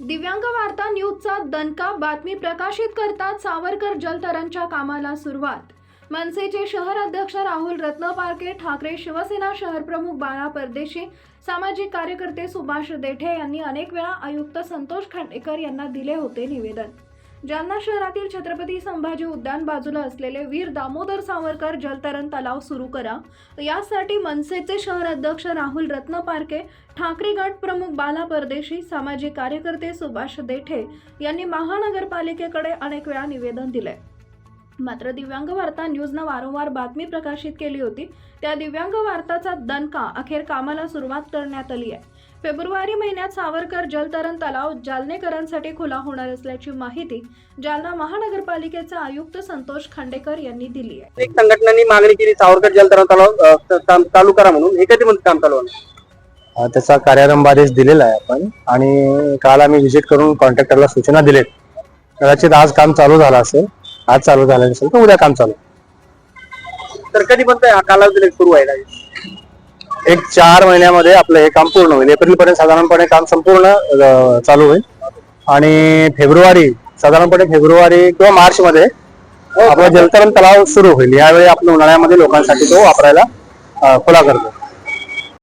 दिव्यांग वार्ता न्यूजचा दणका बातमी प्रकाशित करतात सावरकर जलतरणच्या कामाला सुरुवात. मनसेचे शहर अध्यक्ष राहुल रत्नपारके ठाकरे शिवसेना शहरप्रमुख बाळा परदेशी सामाजिक कार्यकर्ते सुभाष देठे यांनी अनेक वेळा आयुक्त संतोष खांडेकर यांना दिले होते निवेदन. जालना शहरातील छत्रपती संभाजी उद्यान बाजूला असलेले वीर दामोदर सावरकर जलतरण तलाव सुरू करा. यासाठी मनसेचे शहर अध्यक्ष राहुल रत्नपारखे ठाकरे गट प्रमुख बाला परदेशी सामाजिक कार्यकर्ते सुभाष देठे यांनी महानगरपालिकेकडे अनेक वेळा निवेदन दिले मात्र दिव्यांग वार्ता न्यूजनं वारंवार बातमी प्रकाशित केली होती. त्या दिव्यांग वार्ताचा दणका अखेर कामाला सुरुवात करण्यात आली आहे. फेब्रुवारी महिन्यात सावरकर जलतरण तलाव जालनेकरांसाठी खुला होणार असल्याची माहिती जालना महानगरपालिकेचे आयुक्त संतोष खांडेकर यांनी दिली आहे. अनेक संघटनांनी मागणी केली सावरकर जलतरण तलाव अ, त- काम चालू करा म्हणून. हे कधी म्हणून काम चालू होणार? अ, त्याचा कार्यारंभ आदेश दिलेला आहे आपण. आणि काल आम्ही व्हिजिट करून कॉन्ट्रॅक्टरला सूचना दिलेत. कदाचित आज काम चालू झालं असेल. आज चालू झालं नसेल तर उद्या काम चालू. तर कधी पण हा कालावधी सुरू व्हायला एक चार महिन्यामध्ये आपलं हे काम पूर्ण होईल. एप्रिल पर्यंत साधारणपणे काम संपूर्ण अ, चालू होईल. आणि फेब्रुवारी साधारणपणे फेब्रुवारी किंवा मार्च मध्ये आपला जलतरण तलाव सुरू होईल. यावेळी आपण उन्हाळ्यामध्ये लोकांसाठी तो वापरायला अ, खुला करतो.